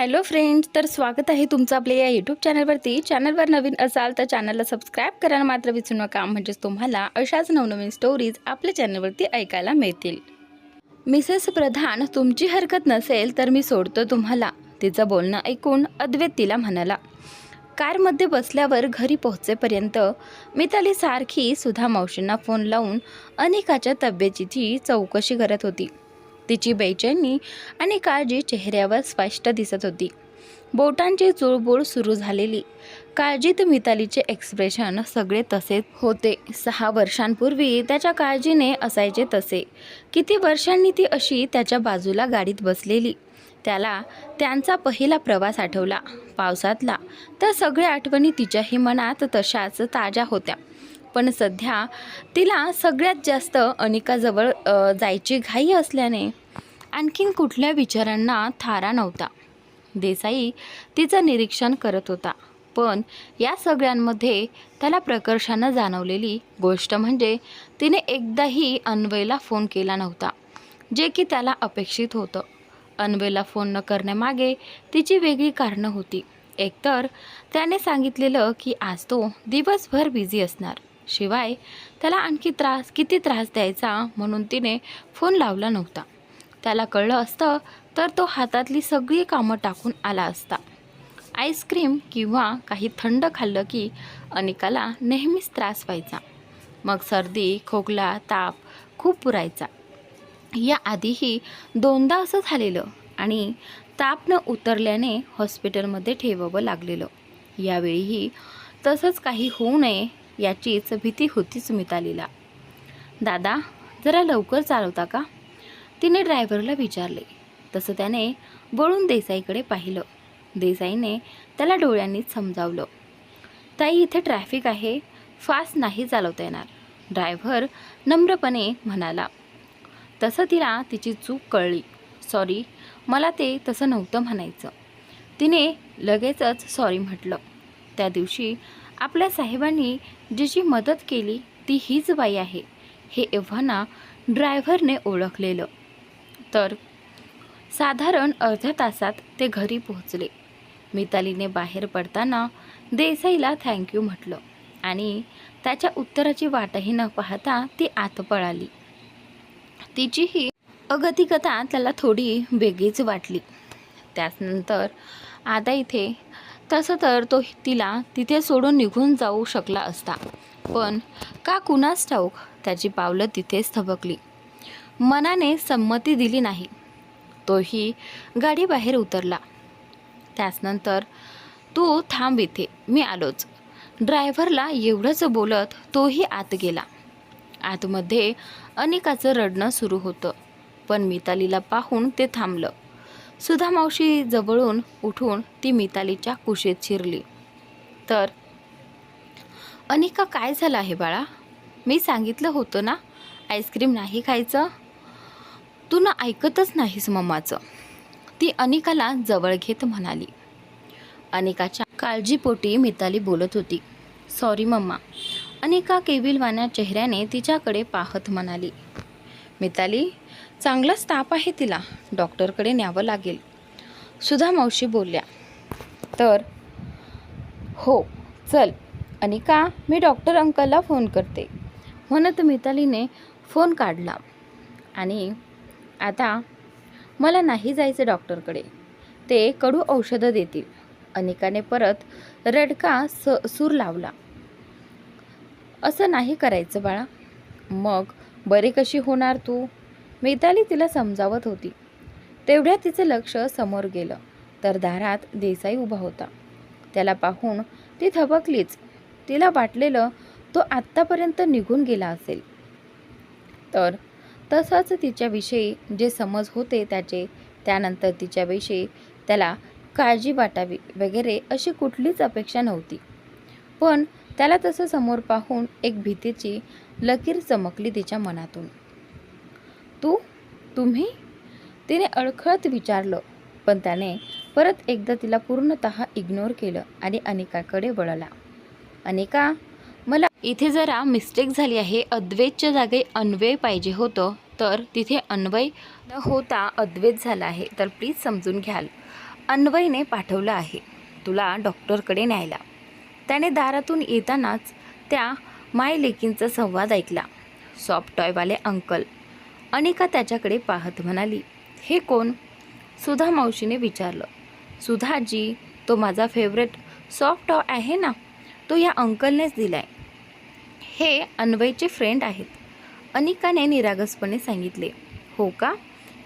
Hello friends तर स्वागत आहे तुमचं आपल्या या यूट्यूब चॅनलवरती चॅनलवर नवीन असाल तर चॅनलला सबस्क्राईब करायला मात्र विसरू नका. म्हणजेच तुम्हाला अशाच नवनवीन स्टोरीज आपल्या चॅनलवरती ऐकायला मिळतील. मिसेस प्रधान तुमची हरकत नसेल तर मी सोडतो तुम्हाला. तिचं बोलणं ऐकून अद्वैत तिला म्हणाला कारमध्ये बसल्यावर घरी पोहोचेपर्यंत मिताली सारखी सुधा मावशींना फोन लावून अनेकाच्या तब्येतीची चौकशी करत होती. तिची बेचैनी आणि काळजी चेहऱ्यावर स्पष्ट दिसत होती. बोटांची चुळबुळ सुरू झालेली. काळजीत मितालीचे एक्सप्रेशन सगळे तसेच होते. सहा वर्षांपूर्वी त्याच्या काळजीने असायचे तसे. किती वर्षांनी ती अशी त्याच्या बाजूला गाडीत बसलेली. त्याला त्यांचा पहिला प्रवास आठवला. पावसातला. तर सगळ्या आठवणी तिच्याही मनात तशाच ताज्या होत्या. पण सध्या तिला सगळ्यात जास्त अनिकाजवळ जायची घाई असल्याने आणखीन कुठल्या विचारांना थारा नव्हता. देसाई तिचं निरीक्षण करत होता. पण या सगळ्यांमध्ये त्याला प्रकर्षानं जाणवलेली गोष्ट म्हणजे तिने एकदाही अन्वयला फोन केला नव्हता जे की त्याला अपेक्षित होतं. अन्वयला फोन न करण्यामागे तिची वेगळी कारणं होती. एकतर त्याने सांगितलेलं की आज तो दिवसभर बिझी असणार. शिवाय त्याला आणखी त्रास किती त्रास द्यायचा म्हणून तिने फोन लावला नव्हता. त्याला कळलं असतं तर तो हातातली सगळी कामं टाकून आला असता. आईस्क्रीम किंवा काही थंड खाल्लं की अनिकाला नेहमीच त्रास व्हायचा. मग सर्दी खोकला ताप खूप पुरायचा. या आधीही दोनदा असं झालेलं आणि ताप न उतरल्याने हॉस्पिटलमध्ये ठेवावं लागलेलं. यावेळीही तसंच काही होऊ नये याचीच भीती होतीच मितालीला. दादा जरा लवकर चालवता का? तिने ड्रायव्हरला विचारले. तसं त्याने वळून देसाईकडे पाहिलं. देसाईने त्याला डोळ्यांनीच समजावलं. ताई इथे ट्रॅफिक आहे. फास्ट नाही चालवता येणार. ड्रायव्हर नम्रपणे म्हणाला. तसं तिला तिची चूक कळली. सॉरी मला ते तसं नव्हतं म्हणायचं. तिने लगेचच सॉरी म्हटलं. त्या दिवशी आपल्या साहेबांनी जिची मदत केली ती हीच बाई आहे. हे एव्हाना ड्रायव्हरने ओळखलेलं. तर साधारण अर्ध्या तासात ते घरी पोहोचले. मितालीने बाहेर पडताना देसाईला थँक्यू म्हटलं आणि त्याच्या उत्तराची वाटही न पाहता ती आत पळाली. तिचीही अगतिकता त्याला थोडी वेगळीच वाटली. त्यानंतर आता इथे तसं तर तो तिला तिथे सोडून निघून जाऊ शकला असता. पण का कुणास ठाऊक त्याची पावलं तिथेच थबकली. मनाने संमती दिली नाही. तोही गाडी बाहेर उतरला. त्याचनंतर तू थांब इथे मी आलोच. ड्रायव्हरला एवढंच बोलत तोही आत गेला. आतमध्ये अनेकाचं रडणं सुरू होतं. पण मितालीला पाहून ते थांबलं. सुधा मावशी जवळून उठून ती मितालीच्या कुशीत शिरली. तर अनिका काय झालं आहे बाळा? मी सांगितलं होतं ना आईस्क्रीम नाही खायचं? तू ना ऐकतच नाहीस मम्माचं. ती अनिकाला जवळ घेत म्हणाली. अनिकाच्या काळजीपोटी मिताली बोलत होती. Sorry mamma. अनिका केविलवाण्या चेहऱ्याने तिच्याकडे पाहत म्हणाली. मिताली चांगलाच ताप आहे तिला. डॉक्टरकडे न्यावं लागेल. सुधा मावशी बोलल्या. तर? हो चल. अनिका मी डॉक्टर अंकलला फोन करते. म्हणत मितालीने फोन काढला. आणि आता मला नाही जायचं डॉक्टरकडे. ते कडू औषधं देतील. अनिकाने परत रडका स सूर लावला. असं नाही करायचं बाळा. मग बरे कशी होणार तू? मिताली तिला समजावत होती. तेवढ्या तिचं लक्ष समोर गेलं. तर दारात देसाई उभा होता. त्याला पाहून ती थबकलीच. तिला वाटलेलं तो आत्तापर्यंत निघून गेला असेल. तर तसंच तिच्याविषयी जे समज होते त्याचे त्यानंतर तिच्याविषयी त्याला काळजी वाटावी वगैरे अशी कुठलीच अपेक्षा नव्हती. पण त्याला तसं समोर पाहून एक भीतीची लकीर चमकली तिच्या मनातून. तू तुम्ही? तिने अडखळत विचारलं पण त्याने परत एकदा तिला पूर्णतः इग्नोर केलं आणि अनिकाकडे वळला. अनिका मला इथे जरा मिस्टेक झाली आहे. अद्वैतच्या जागे अन्वय पाहिजे होतं तर तिथे अन्वय न होता अद्वैत झाला आहे. तर प्लीज समजून घ्याल. अन्वयने पाठवलं आहे. तुला डॉक्टरकडे न्यायला. त्याने दारातून येतानाच त्या माय लेकींचा संवाद ऐकला. सॉफ्ट टॉयवाले अंकल अनिका त्याच्याकडे पाहत म्हणाली हे कोण? सुधा मावशीने विचारलं सुधाजी तो माझा फेवरेट सॉफ्ट आहे ना? तो या अंकलनेच दिलाय. हे अन्वयचे फ्रेंड आहेत अनिकाने निरागसपणे सांगितले. हो का?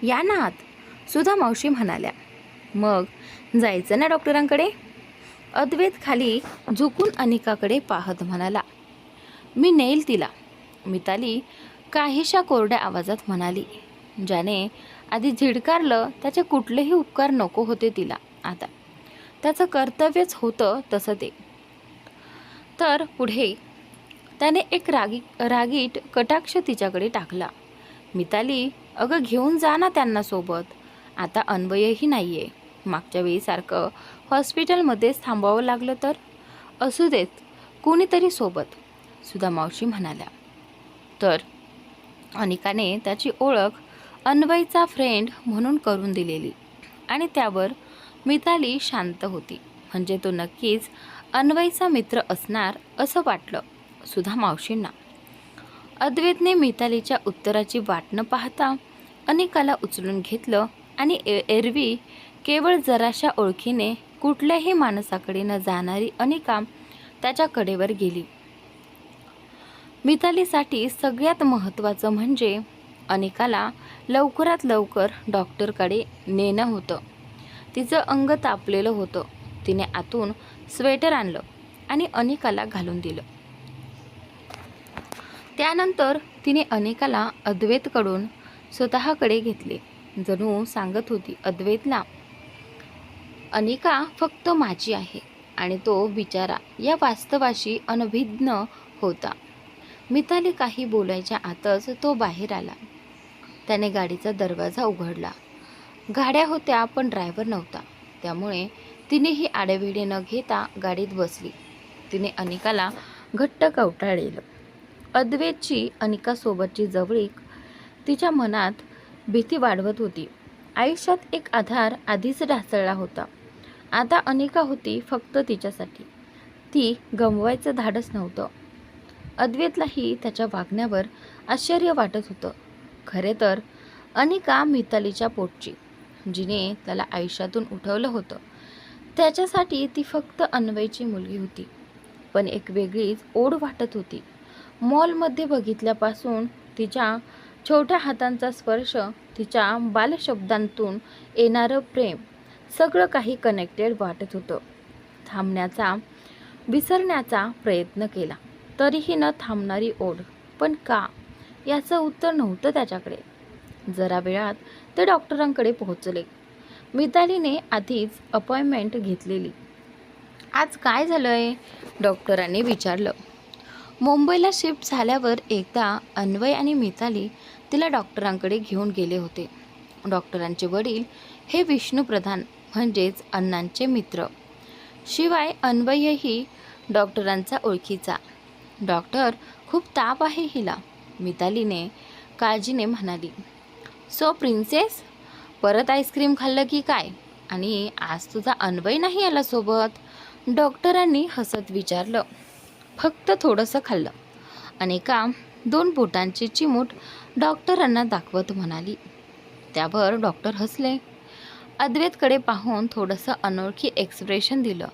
या ना आत. सुधा मावशी म्हणाल्या मग जायचं ना डॉक्टरांकडे? अद्वैत खाली झुकून अनिकाकडे पाहत म्हणाला मी नेईल तिला. मिताली काहीशा कोरड्या आवाजात म्हणाली ज्याने आधी झिडकारलं त्याचे कुठलेही उपकार नको होते तिला. आता त्याचं कर्तव्यच होतं तसं ते. तर पुढे त्याने एक रागी रागीट कटाक्ष तिच्याकडे टाकला. मिताली अगं घेऊन जा ना त्यांना सोबत. आता अन्वयही नाही आहे मागच्या वेळीसारखं हॉस्पिटलमध्येच थांबावं लागलं तर? असू देत कोणीतरी सोबत सुधा मावशी म्हणाल्या. तर अनिकाने त्याची ओळख अन्वयचा फ्रेंड म्हणून करून दिलेली. आणि त्यावर मिताली शांत होती. म्हणजे तो नक्कीच अन्वयचा मित्र असणार असं वाटलं सुधा मावशींना. अद्वैतने मितालीच्या उत्तराची वाट न पाहता अनिकाला उचलून घेतलं आणि ए एरवी केवळ जराशा ओळखीने कुठल्याही माणसाकडे न जाणारी अनिका त्याच्या कडेवर गेली. मितालीसाठी सगळ्यात महत्त्वाचं म्हणजे अनेकाला लवकरात लवकर डॉक्टरकडे नेणं होतं. तिचं अंग तापलेलं होतं. तिने आतून स्वेटर आणलं आणि अनेकाला घालून दिलं. त्यानंतर तिने अनेकाला अद्वैतकडून स्वतःकडे घेतले. जणू सांगत होती अद्वैतला अनेका फक्त माझी आहे आणि तो बिचारा या वास्तवाशी अनभिज्ञ होता. मिताली काही बोलायच्या आतच तो बाहेर आला. त्याने गाडीचा दरवाजा उघडला. गाड्या होत्या पण ड्रायव्हर नव्हता. त्यामुळे तिनेही आडेविडे न घेता गाडीत बसली. तिने अनिकाला घट्ट कवटाळलेलं अद्वेतची अनिकासोबतची जवळीक तिच्या मनात भीती वाढवत होती. आयुष्यात एक आधार आधीच ढासळला होता. आता अनिका होती फक्त तिच्यासाठी. ती गमवायचं धाडस नव्हतं. अद्वेतलाही त्याच्या वागण्यावर आश्चर्य वाटत होतं. खरे तर अनिका मितालीच्या पोटची जिने त्याला आयुष्यातून उठवलं होतं. त्याच्यासाठी ती फक्त अन्वयची मुलगी होती. पण एक वेगळीच ओढ वाटत होती. मॉलमध्ये बघितल्यापासून तिच्या छोट्या हातांचा स्पर्श तिच्या बालशब्दांतून येणारं प्रेम सगळं काही कनेक्टेड वाटत होतं. थांबण्याचा विसरण्याचा प्रयत्न केला. तरीही न थांबणारी ओढ. पण का? याचं उत्तर नव्हतं त्याच्याकडे. जरा वेळात ते डॉक्टरांकडे पोहोचले. मितालीने आधीच अपॉइंटमेंट घेतलेली. आज काय झालं आहे डॉक्टरांनी विचारलं. मुंबईला शिफ्ट झाल्यावर एकदा अन्वय आणि मिताली तिला डॉक्टरांकडे घेऊन गेले होते. डॉक्टरांचे वडील हे विष्णूप्रधान म्हणजेच अण्णांचे मित्र. शिवाय अन्वयही डॉक्टरांचा ओळखीचा. डॉक्टर खूप ताप आहे हिला मितालीने काळजीने म्हणाली. सो प्रिन्सेस परत आईस्क्रीम खाल्लं की काय? आणि आज तुझा अन्वय नाही आला सोबत? डॉक्टरांनी हसत विचारलं. फक्त थोडंसं खाल्लं. अनेका दोन बोटांची चिमूट डॉक्टरांना दाखवत म्हणाली. त्यावर डॉक्टर हसले. अद्वैतकडे पाहून थोडंसं अनोळखी एक्सप्रेशन दिलं.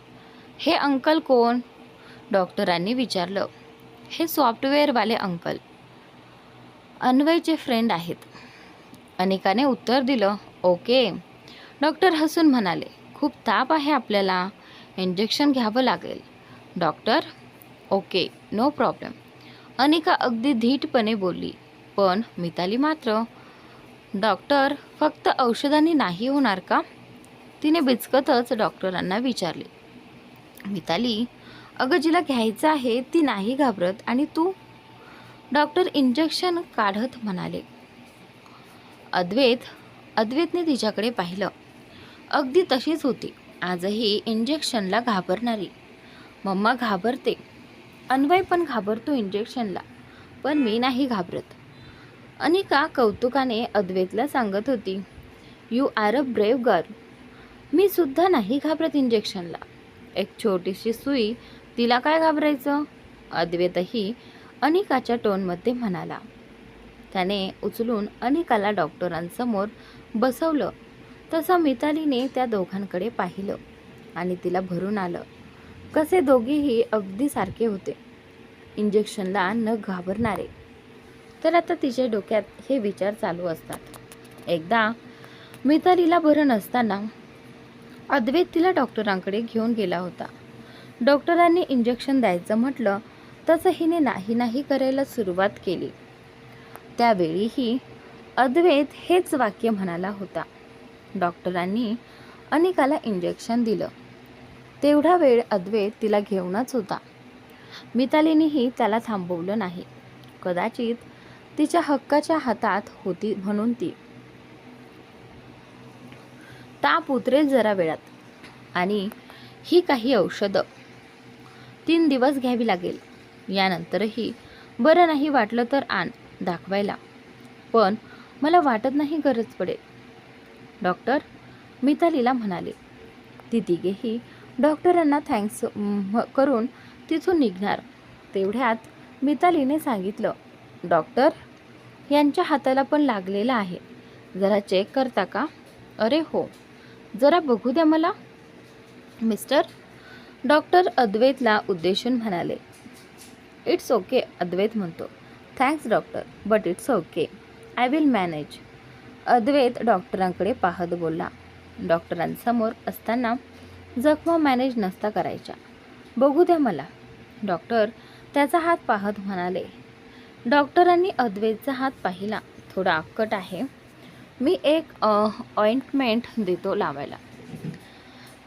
हे अंकल कोण? डॉक्टरांनी विचारलं. हे सॉफ्टवेअरवाले अंकल. अन्वयचे फ्रेंड आहेत. अनेकाने उत्तर दिलं ओके. डॉक्टर हसून म्हणाले खूप ताप आहे आपल्याला. इंजेक्शन घ्यावं लागेल. Doctor okay no problem. Anika अगदी धीटपणे बोलली पण मिताली मात्र. डॉक्टर फक्त औषधांनी नाही होणार का? तिने बिचकतच डॉक्टरांना विचारले मिताली अगं जिला घ्यायचं आहे ती नाही घाबरत आणि तू? डॉक्टर इंजेक्शन काढत म्हणाले. अद्वैत अद्वैतने तिच्याकडे पाहिलं. अगदी तशीच होती. आजही इंजेक्शनला घाबरणारी. मम्मा घाबरते. अन्वय पण घाबरतो इंजेक्शनला पण मी नाही घाबरत. अनिका कौतुकाने अद्वैतला सांगत होती you are a brave girl मी सुद्धा नाही घाबरत इंजेक्शनला. एक छोटीशी सुई तिला काय घाबरायचं? अद्वैतही अनिकाच्या टोनमध्ये म्हणाला. त्याने उचलून अनिकाला डॉक्टरांसमोर बसवलं. तसं मितालीने त्या दोघांकडे पाहिलं आणि तिला भरून आलं. कसे दोघेही अगदी सारखे होते. इंजेक्शनला न घाबरणारे. तर आता तिच्या डोक्यात हे विचार चालू असतात. एकदा मितालीला बरं नसताना अद्वैत तिला डॉक्टरांकडे घेऊन गेला होता. डॉक्टरांनी इंजेक्शन द्यायचं म्हटलं तसं हिने नाही नाही करायला सुरुवात केली. त्यावेळीही अद्वैत हेच वाक्य म्हणाला होता. डॉक्टरांनी अनिकाला इंजेक्शन दिलं. तेवढा वेळ अद्वैत तिला घेऊनच होता. मितालीनेही त्याला थांबवलं नाही. कदाचित तिच्या हक्काच्या हातात होती म्हणून ती. ताप उतरेल जरा वेळात. आणि ही काही औषधं तीन दिवस घ्यावी लागेल. यानंतरही बरं नाही वाटलं तर आण दाखवायला. पण मला वाटत नाही गरज पडेल. डॉक्टर मितालीला म्हणाले ती तिघेही डॉक्टरांना थँक्स करून तिथून निघणार. तेवढ्यात मितालीने सांगितलं डॉक्टर यांच्या हाताला पण लागलेला आहे. जरा चेक करता का? अरे हो. जरा बघू द्या मला. मिस्टर डॉक्टर अद्वैतला उद्देशून म्हणाले इट्स ओके अद्वैत म्हणतो. Thanks doctor but it's okay I will manage Advait डॉक्टरांकडे पाहत बोलला. डॉक्टरांसमोर असताना जखमा मॅनेज नसता करायच्या. बघू द्या मला. डॉक्टर त्याचा हात पाहत म्हणाले डॉक्टरांनी अद्वैतचा हात पाहिला. थोडा अक्कट आहे. मी एक ऑइंटमेंट देतो लावायला.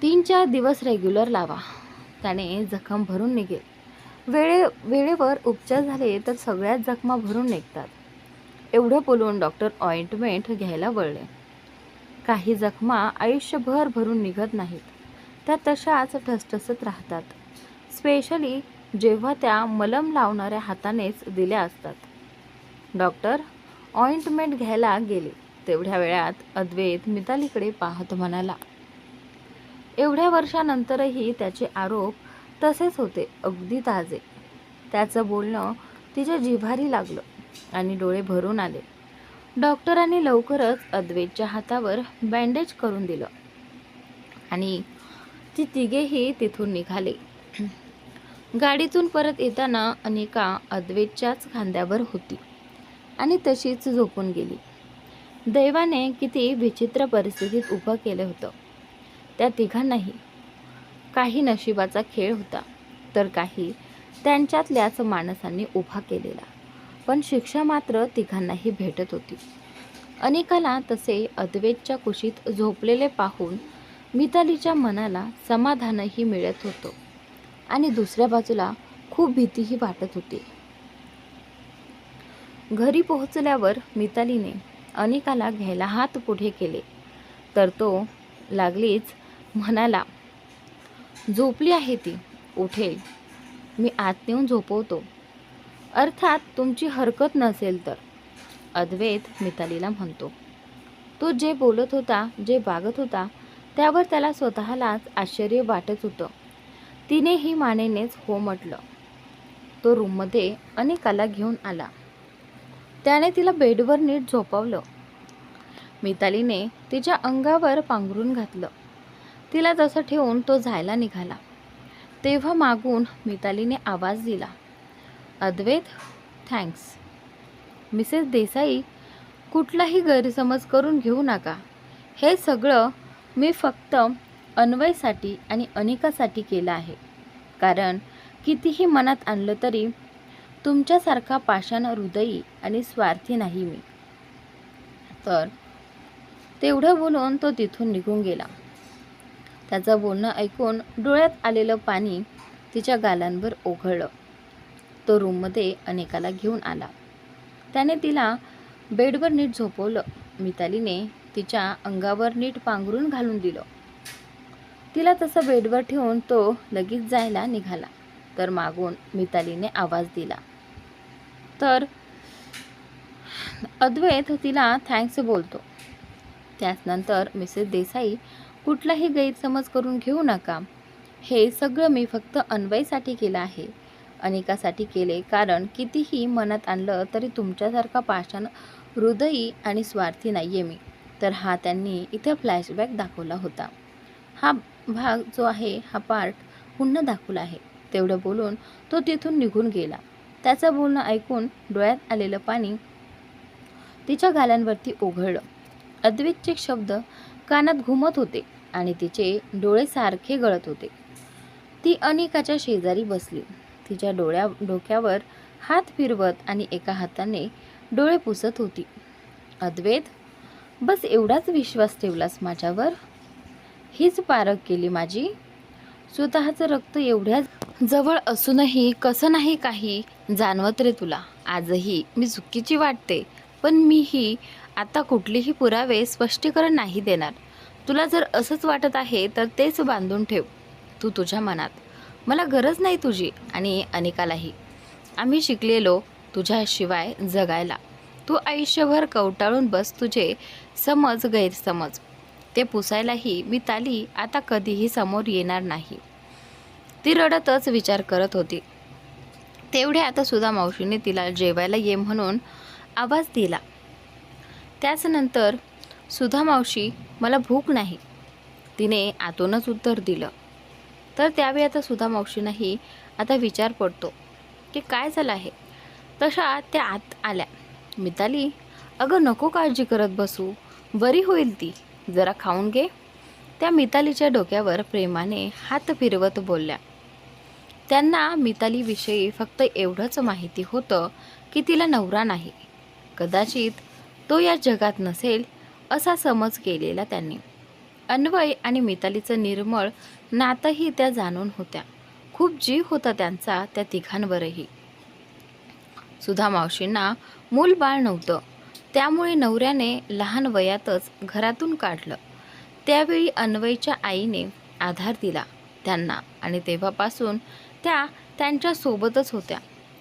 तीन चार दिवस रेग्युलर लावा. त्याने जखम भरून निघेल. वेळे वेळेवर उपचार झाले तर सगळ्याच जखमा भरून निघतात. एवढं बोलून डॉक्टर ऑइंटमेंट घ्यायला वळले. काही जखमा आयुष्यभर भरून निघत नाहीत. त्या तशाच ठसठसत राहतात. स्पेशली जेव्हा त्या मलम लावणाऱ्या हातानेच दिल्या असतात. डॉक्टर ऑइंटमेंट घ्यायला गेले. तेवढ्या वेळात अद्वैत मितालीकडे पाहत म्हणाला एवढ्या वर्षानंतरही त्याचे आरोप तसेच होते अगदी ताजे. त्याचं बोलणं तिच्या जिव्हारी लागलं आणि डोळे भरून आले. डॉक्टरांनी लवकरच अद्वैतच्या हातावर बँडेज करून दिलं आणि ती तिघेही तिथून निघाले. गाडीतून परत येताना अनिका अद्वैतच्याच खांद्यावर होती आणि तशीच झोपून गेली. दैवाने किती विचित्र परिस्थितीत उभं केलं होतं. त्या तिघांनाही. काही नशिबाचा खेळ होता तर काही त्यांच्यातल्याच माणसांनी उभा केलेला. पण शिक्षा मात्र तिघांनाही भेटत होती. अनेकाला तसे अद्वैतच्या कुशीत झोपलेले पाहून मितालीच्या मनाला समाधानही मिळत होतं आणि दुसऱ्या बाजूला खूप भीतीही वाटत होती. घरी पोहोचल्यावर मितालीने अनिकाला घ्यायला हात पुढे केले तर तो लागलीच म्हणाला झोपली आहे ती. उठेल मी आत नेऊन झोपवतो. अर्थात तुमची हरकत नसेल तर. अद्वैत मितालीला म्हणतो. तो जे बोलत होता जे वागत होता त्यावर त्याला स्वतःलाच आश्चर्य वाटत होतं. तिनेही मानेनेच हो म्हटलं. तो रूममध्ये अनेकाला घेऊन आला. त्याने तिला बेडवर नीट झोपवलं. मितालीने तिच्या अंगावर पांघरून घातलं. तिला तसं ठेवून तो जायला निघाला. तेव्हा मागून मितालीने आवाज दिला. अद्वैत थँक्स मिसेस देसाई कुठलाही गैरसमज करून घेऊ नका. हे सगळं मी फक्त अन्वयसाठी आणि अनिकासाठी केलं आहे. कारण कितीही मनात आणलं तरी तुमच्यासारखा पाषाण हृदयी आणि स्वार्थी नाही मी. तर तेवढं बोलून तो तिथून निघून गेला. त्याचं बोलणं ऐकून डोळ्यात आलेलं पाणी तिच्या गालांवर ओघळलं. तो रूममध्ये अनेकाला घेऊन आला. त्याने तिला बेडवर नीट झोपवलं. मितालीने तिच्या अंगावर नीट पांघरून घालून दिलं. तिला तसं बेडवर ठेवून तो लगेच जायला निघाला तर मागून मितालीने आवाज दिला. तर अद्वैत तिला थँक्स बोलतो. त्याचनंतर मिसेस देसाई कुठलाही गैरसमज करून घेऊ नका. हे सगळं मी फक्त अन्वयसाठी केलं आहे. अनेकासाठी केले कारण कितीही मनात आणलं तरी तुमच्यासारखा पाषाण हृदयी आणि स्वार्थी नाही आहे मी. तर हा त्यांनी इथे फ्लॅशबॅक दाखवला होता. हा भाग जो आहे हा पार्ट पुन्हा दाखवला आहे. तेवढं बोलून तो तिथून निघून गेला. त्याचं बोलणं ऐकून डोळ्यात आलेलं पाणी तिच्या गालांवरती ओघळलं. अद्वैतचे शब्द कानात घुमत होते. आणि तिचे डोळे सारखे गळत होते. ती अनिकाच्या शेजारी बसली. तिच्या डोळ्या डोक्यावर हात फिरवत आणि एका हाताने डोळे पुसत होती. अद्वैत बस एवढाच विश्वास ठेवलास माझ्यावर? हीच पारख केली माझी. स्वतःचं रक्त एवढ्या जवळ असूनही कसं नाही काही जाणवत रे तुला. आजही मी चुकीची वाटते पण मीही आता कुठलीही पुरावे स्पष्टीकरण नाही देणार. तुला जर असंच वाटत आहे तर तेच बांधून ठेव. तू तुझ्या मनात. मला गरज नाही तुझी आणि अनेकालाही. आम्ही शिकलेलो तुझ्याशिवाय जगायला. तू आयुष्यभर कवटाळून बस तुझे समज गैरसमज. ते पुसायलाही मी ताली आता कधीही समोर येणार नाही. ती रडतच विचार करत होती. तेवढे आता सुद्धा मावशीने तिला जेवायला ये म्हणून आवाज दिला. त्याच नंतर सुधा मावशी मला भूक नाही. तिने आतूनच उत्तर दिलं. तर त्यावेळी आता सुधा मावशींनाही आता विचार पडतो की काय झालं आहे? तशा त्या आत आल्या. मिताली अगं नको काळजी करत बसू. बरी होईल ती. जरा खाऊन घे. त्या मितालीच्या डोक्यावर प्रेमाने हात फिरवत बोलल्या. त्यांना मितालीविषयी फक्त एवढंच माहिती होतं की तिला नवरा नाही. कदाचित तो या जगात नसेल असा समज केलेला त्यांनी. अन्वय आणि मितालीचं निर्मळ नातंही त्या जाणून होत्या. खूप जीव होता त्यांचा त्या तिघांवरही. सुधा मावशींना मूल बाळ नव्हतं. त्यामुळे नवऱ्याने लहान वयातच घरातून काढलं. त्यावेळी अन्वयच्या आईने आधार दिला त्यांना आणि तेव्हापासून त्या त्यांच्यासोबतच होत्या.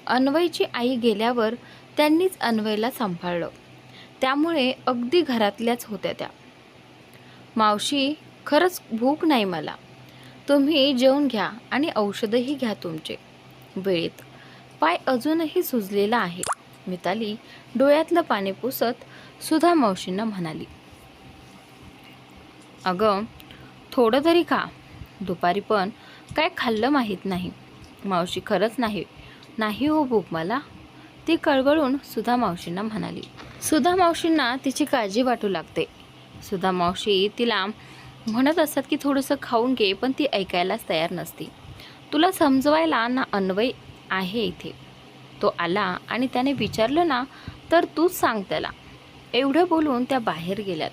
अन्वयची आई गेल्यावर त्यांनीच अन्वयला सांभाळलं. त्यामुळे अगदी घरातल्याच होत्या त्या. मावशी खरंच भूक नाही मला. तुम्ही जेवून घ्या आणि औषधही घ्या तुमचे. वेळेत. पाय अजूनही सुजलेला आहे. मिताली डोळ्यातलं पाणी पुसत सुधा मावशींना म्हणाली. अगं थोडं तरी खा. दुपारी पण काय खाल्लं माहीत नाही. मावशी खरंच नाही. नाही हो भूक मला. ती कळवळून सुधा मावशींना म्हणाली. सुधा मावशींना तिची काळजी वाटू लागते. सुधा मावशी तिला म्हणत असतात की थोडंसं खाऊन घे पण ती ऐकायलाच तयार नसती. तुला समजवायला ना अन्वय आहे इथे. तो आला आणि त्याने विचारलं ना तर तूच सांग त्याला. एवढं बोलून त्या बाहेर गेल्यात.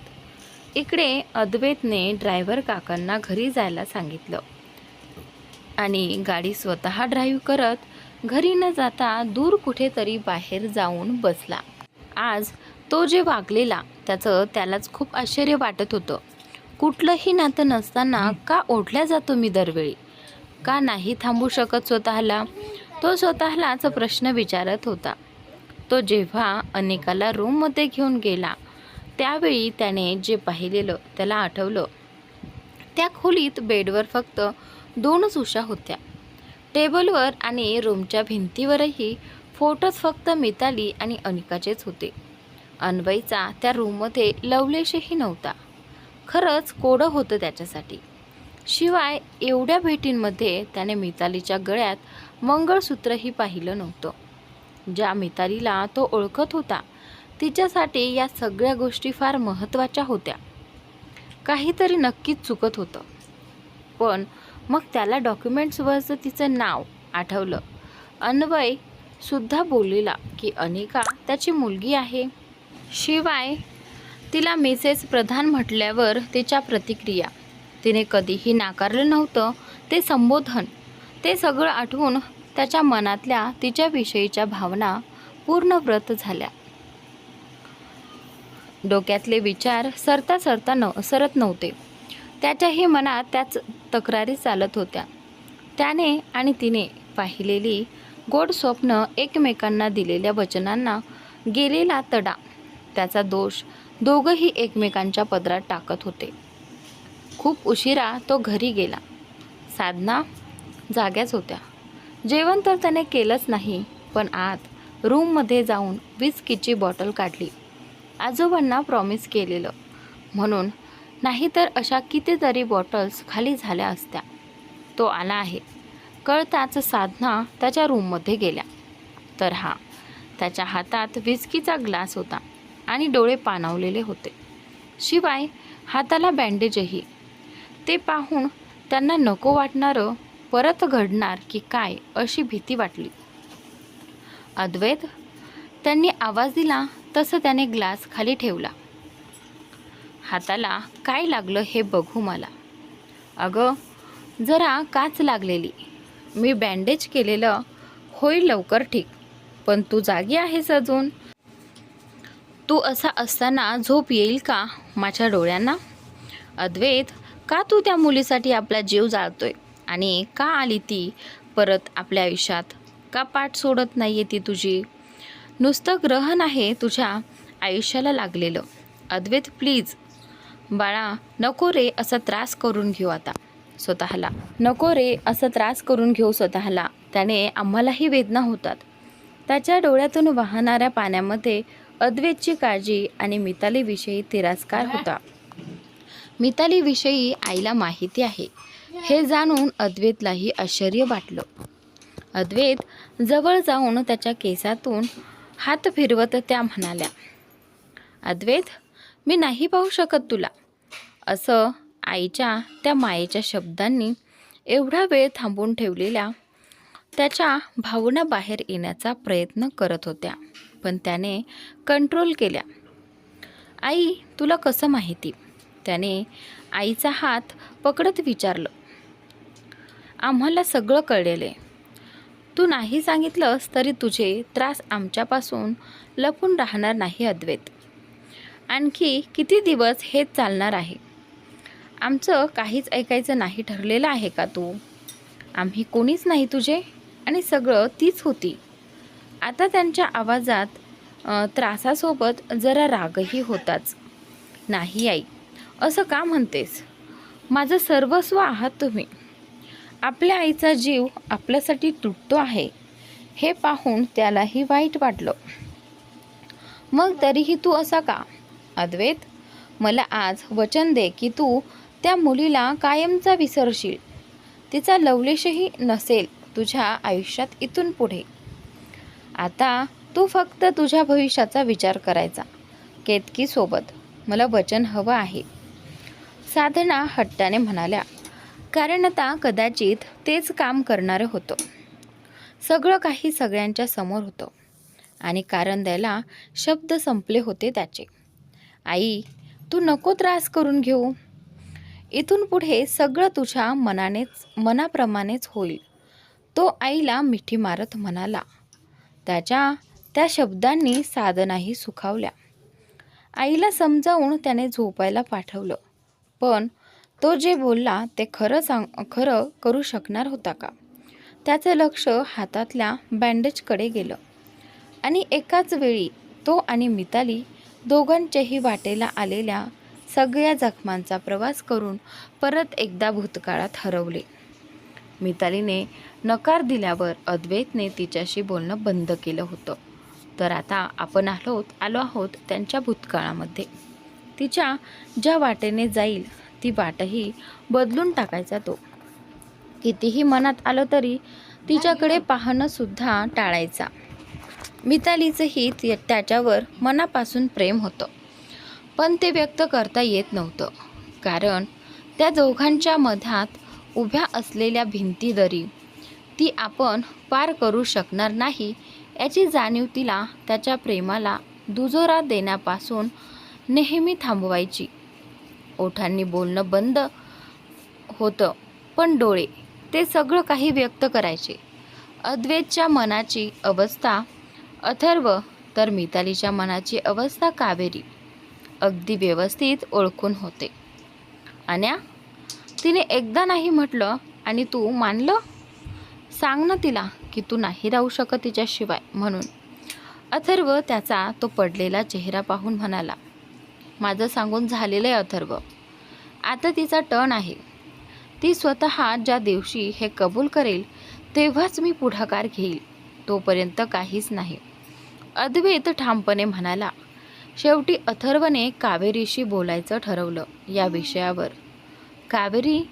इकडे अद्वैतने ड्रायव्हर काकांना घरी जायला सांगितलं. आणि गाडी स्वतः ड्राईव्ह करत घरी न जाता दूर कुठेतरी बाहेर जाऊन बसला. आज तो जे वागलेला त्याचं त्यालाच खूप आश्चर्य वाटत होतं. कुठलंही नातं नसताना का ओढल्या जातो मी दरवेळी? का नाही थांबू शकत स्वतःला? तो स्वतःलाच प्रश्न विचारत होता. तो जेव्हा अनेकाला रूममध्ये घेऊन गेला त्यावेळी त्याने जे पाहिलेलं त्याला आठवलं. त्या खोलीत बेडवर फक्त दोनच उशा होत्या. टेबलवर आणि रूमच्या भिंतीवरही फोटोज फक्त मिताली आणि अनिकाचेच होते. अन्वयचा त्या रूममध्ये लवलेशही नव्हता. खरंच कोडं होतं त्याच्यासाठी. शिवाय एवढ्या भेटींमध्ये त्याने मितालीच्या गळ्यात मंगळसूत्रही पाहिलं नव्हतं. ज्या मितालीला तो ओळखत होता तिच्यासाठी या सगळ्या गोष्टी फार महत्त्वाच्या होत्या. काहीतरी नक्कीच चुकत होतं. पण मग त्याला डॉक्युमेंट्सवरचं तिचं नाव आठवलं. अन्वय सुद्धा बोललेला की अनिका त्याची मुलगी आहे. शिवाय तिला मिसेस प्रधान म्हटल्यावर तिच्या प्रतिक्रिया. तिने कधीही नाकारलं नव्हतं. ते संबोधन ते सगळं आठवून त्याच्या मनातल्या तिच्याविषयीच्या भावना पूर्ण व्रत झाल्या. डोक्यातले विचार सरता सरता न सरत नव्हते. त्याच्याही मनात त्याच तक्रारी चालत होत्या. त्याने आणि तिने पाहिलेली गोड स्वप्न एकमेकांना दिलेल्या वचनांना गेलेला तडा त्याचा दोष दोघंही एकमेकांच्या पदरात टाकत होते. खूप उशिरा तो घरी गेला. साधना जाग्याच होत्या. जेवण तर त्याने केलंच नाही पण आत रूममध्ये जाऊन विस्कीची बॉटल काढली. आजोबांना प्रॉमिस केलेलं. म्हणून नाहीतर अशा कितीतरी बॉटल्स खाली झाल्या असत्या. तो आला आहे. कळताच साधना त्याच्या रूममध्ये गेल्या. तर हा त्याच्या हातात विस्कीचा ग्लास होता आणि डोळे पाणावलेले होते. शिवाय हाताला बँडेजही ते पाहून त्यांना नको वाटणारं परत घडणार की काय अशी भीती वाटली. अद्वैत त्यांनी आवाज दिला तसं त्याने ग्लास खाली ठेवला. हाताला काय लागलं हे बघू मला. अगं जरा काच लागलेली. मी बँडेज केलेलं. होईल लवकर ठीक. पण तू जागी आहेस अजून. तू असा असताना झोप येईल का माझ्या डोळ्यांना? अद्वैत का तू त्या मुलीसाठी आपला जीव जाळतोय? आणि का आली ती परत आपल्या आयुष्यात? का पाठ सोडत नाही आहे ती तुझी? नुसतं ग्रहण आहे तुझ्या आयुष्याला लागलेलं. अद्वैत प्लीज बाळा नको रे असा त्रास करून घेऊ आता. स्वतःला. नको रे असं त्रास करून घेऊ स्वतःला. त्याने आम्हालाही वेदना होतात. त्याच्या डोळ्यातून वाहणाऱ्या पाण्यामध्ये अद्वैतची काळजी आणि मितालीविषयी तिरस्कार होता. मितालीविषयी आईला माहिती आहे. हे जाणून अद्वैतलाही आश्चर्य वाटलं. अद्वैत जवळ जाऊन त्याच्या केसातून हात फिरवत त्या म्हणाल्या अद्वैत मी नाही पाहू शकत तुला. असं आईच्या त्या मायेच्या शब्दांनी एवढा वेळ थांबून ठेवलेल्या त्याच्या भावना बाहेर येण्याचा प्रयत्न करत होत्या. पण त्याने कंट्रोल केल्या. आई तुला कसं माहिती? त्याने आईचा हात पकडत विचारलं. आम्हाला सगळं कळलेलं. आहे तू नाही सांगितलंस तरी तुझे त्रास आमच्यापासून लपून राहणार नाही अद्वैत. आणखी किती दिवस हेच चालणार आहे? आमचं काहीच ऐकायचं नाही ठरलेलं आहे का तू? आम्ही कोणीच नाही तुझे. आणि सगळं तीच होती. आता त्यांच्या आवाजात त्रासासोबत जरा रागही होताच. नाही आई असं का म्हणतेस? माझं सर्वस्व आहात तुम्ही. आपल्या आईचा जीव आपल्यासाठी तुटतो आहे. हे पाहून त्यालाही वाईट वाटलं. मग तरीही तू असा का? अद्वैत मला आज वचन दे की तू त्या मुलीला कायमचा विसरशील. तिचा लवलेशही नसेल तुझ्या आयुष्यात इथून पुढे. आता तू फक्त तुझ्या भविष्याचा विचार करायचा केतकीसोबत मला वचन हवं आहे. साधना हट्टाने म्हणाल्या कारण आता कदाचित तेच काम करणारं होतं. सगळं काही सगळ्यांच्या समोर होतं आणि कारण द्यायला शब्द संपले होते त्याचे. आई तू नको त्रास करून घेऊ. इथून पुढे सगळं तुझ्या मनानेच मनाप्रमाणेच होईल. तो आईला मिठी मारत म्हणाला. त्याच्या त्या शब्दांनी साधनाही सुखावल्या. आईला समजावून त्याने झोपायला पाठवलं. पण तो जे बोलला ते खरं सांग खरं करू शकणार होता का? त्याचं लक्ष हातातल्या बँडेजकडे गेलं. आणि एकाच वेळी तो आणि मिताली दोघांच्याही वाटेला आलेल्या सगळ्या जखमांचा प्रवास करून परत एकदा भूतकाळात हरवले. मितालीने नकार दिल्यावर अद्वैतने तिच्याशी बोलणं बंद केलं होतं. तर आता आपण आलोत आलो आहोत त्यांच्या भूतकाळामध्ये. तिच्या ज्या वाटेने जाईल ती वाटही बदलून टाकायचा तो. कितीही मनात आलं तरी तिच्याकडे पाहणंसुद्धा टाळायचा. मितालीचंही त्याच्यावर मनापासून प्रेम होतं. पण ते व्यक्त करता येत नव्हतं. कारण त्या दोघांच्या मधात उभ्या असलेल्या भिंती दरी ती आपण पार करू शकणार नाही याची जाणीव तिला त्याच्या प्रेमाला दुजोरा देण्यापासून नेहमी थांबवायची. ओठांनी बोलणं बंद होतं पण डोळे ते सगळं काही व्यक्त करायचे. अद्वैतच्या मनाची अवस्था अथर्व तर मितालीच्या मनाची अवस्था कावेरी. अगदी व्यवस्थित ओळखून होते. अन्या तिने एकदा नाही म्हटलं आणि तू मानलं? सांग ना तिला की तू नाही राहू शकत तिच्याशिवाय म्हणून. अथर्व त्याचा तो पडलेला चेहरा पाहून म्हणाला माझं सांगून झालेलं आहे अथर्व. आता तिचा टर्न आहे. ती स्वतः ज्या दिवशी हे कबूल करेल तेव्हाच मी पुढाकार घेईल. तोपर्यंत काहीच नाही. अद्वैत ठामपणे म्हणाला शेवटी अथर्वने कावेरीशी बोलायचं ठरवलं या विषयावर. कावेरी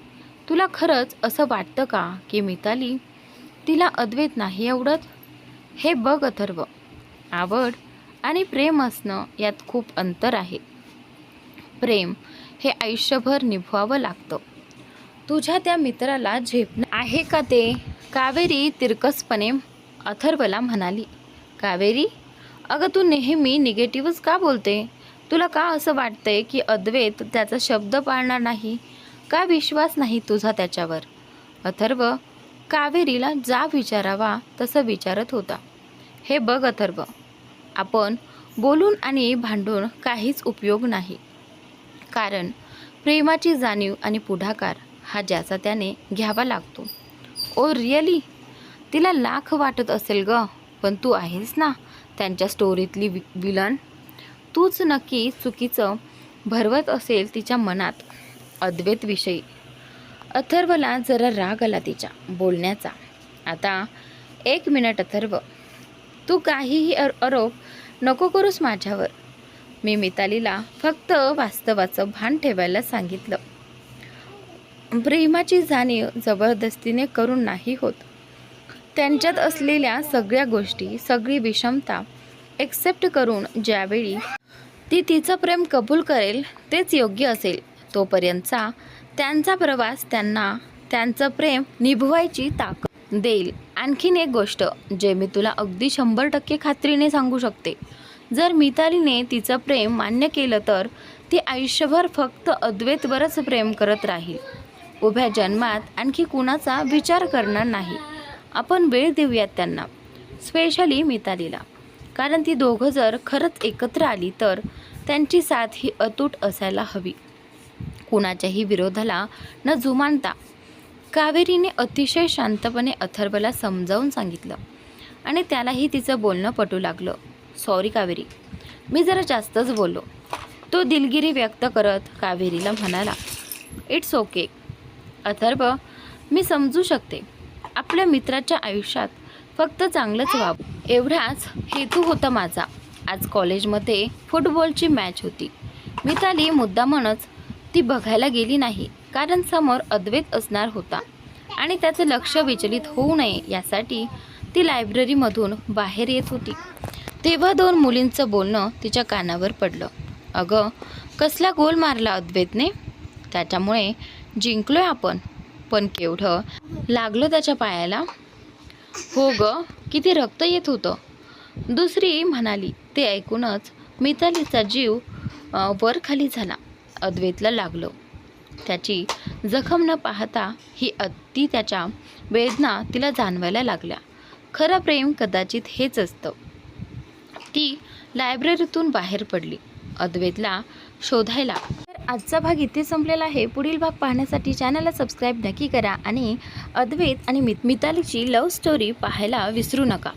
तुला खरंच असं वाटतं का की मिताली तिला अद्वैत नाही आवडत हे बघ अथर्व आवड आणि प्रेम असणं यात खूप अंतर आहे. प्रेम हे आयुष्यभर निभवावं लागतं. तुझ्या त्या मित्राला झेपणं आहे का ते? कावेरी तिरकसपणे अथर्वला म्हणाली. कावेरी अगं तू नेहमी निगेटिव्हच का बोलते? तुला का असं वाटतंय की अद्वैत त्याचा शब्द पाळणार नाही? का विश्वास नाही तुझा त्याच्यावर? अथर्व कावेरीला जा विचारावा तसं विचारत होता. हे बघ अथर्व आपण बोलून आणि भांडून काहीच उपयोग नाही. कारण प्रेमाची जाणीव आणि पुढाकार हा ज्याचा त्याने घ्यावा लागतो. Oh really? तिला लाख वाटत असेल ग पण तू आहेस ना. त्यांच्या स्टोरीतली वि विलन तूच नक्की चुकीचं भरवत असेल तिच्या मनात अद्वैतविषयी अथर्वला जरा राग आला तिच्या बोलण्याचा. आता एक मिनिट अथर्व. तू काहीही अर आरोप नको करूस माझ्यावर. मी मितालीला फक्त वास्तवाचं भान ठेवायला सांगितलं. प्रेमाची जाणीव जबरदस्तीने करून नाही होत. त्यांच्यात असलेल्या सगळ्या गोष्टी सगळी विषमता एक्सेप्ट करून ज्यावेळी ती तिचं प्रेम कबूल करेल तेच योग्य असेल. तोपर्यंतचा त्यांचा प्रवास त्यांना त्यांचं प्रेम निभवायची ताकद देईल. आणखीन एक गोष्ट जे मी तुला अगदी शंभर टक्के खात्रीने सांगू शकते. जर मितालीने तिचं प्रेम मान्य केलं तर ती आयुष्यभर फक्त अद्वैतवरच प्रेम करत राहील. उभ्या जन्मात आणखी कुणाचा विचार करणार नाही. आपण वेळ देऊयात त्यांना. स्पेशली मितालीला. कारण ती दोघं जर खरंच एकत्र आली तर त्यांची साथ ही अतूट असायला हवी. कुणाच्याही विरोधाला न जुमानता कावेरीने अतिशय शांतपणे अथर्वला समजावून सांगितलं आणि त्यालाही तिचं बोलणं पटू लागलं. सॉरी कावेरी मी जरा जास्तच बोललो. तो दिलगिरी व्यक्त करत कावेरीला म्हणाला इट्स ओके. अथर्व मी समजू शकते. आपल्या मित्राच्या आयुष्यात फक्त चांगलंच व्हावं एवढाच हेतू होता माझा. आज कॉलेजमध्ये फुटबॉलची मॅच होती. मिताली मुद्दामनच ती बघायला गेली नाही कारण समोर अद्वैत असणार होता. आणि त्याचं लक्ष विचलित होऊ नये यासाठी ती लायब्ररीमधून बाहेर येत होती. तेव्हा दोन मुलींचं बोलणं तिच्या कानावर पडलं. अगं कसला गोल मारला अद्वैतने? त्याच्यामुळे जिंकलोय आपण. पण केवढं? लागलं त्याच्या पायाला? हो ग किती रक्त येत होतं. दुसरी म्हणाली ते ऐकूनच मितालीचा जीव वर खाली झाला अद्वैतला लागलं. त्याची जखम न पाहता ही अति त्याच्या वेदना तिला जाणवायला लागल्या. खरं प्रेम कदाचित हेच असतं. ती लायब्ररीतून बाहेर पडली. अद्वैतला शोधायला आजचा भाग इथे संपलेला आहे. पुढील भाग पाहण्यासाठी चॅनलला सबस्क्राईब नक्की करा आणि अद्वैत आणि मित मितालीची लव्ह स्टोरी पाहायला विसरू नका.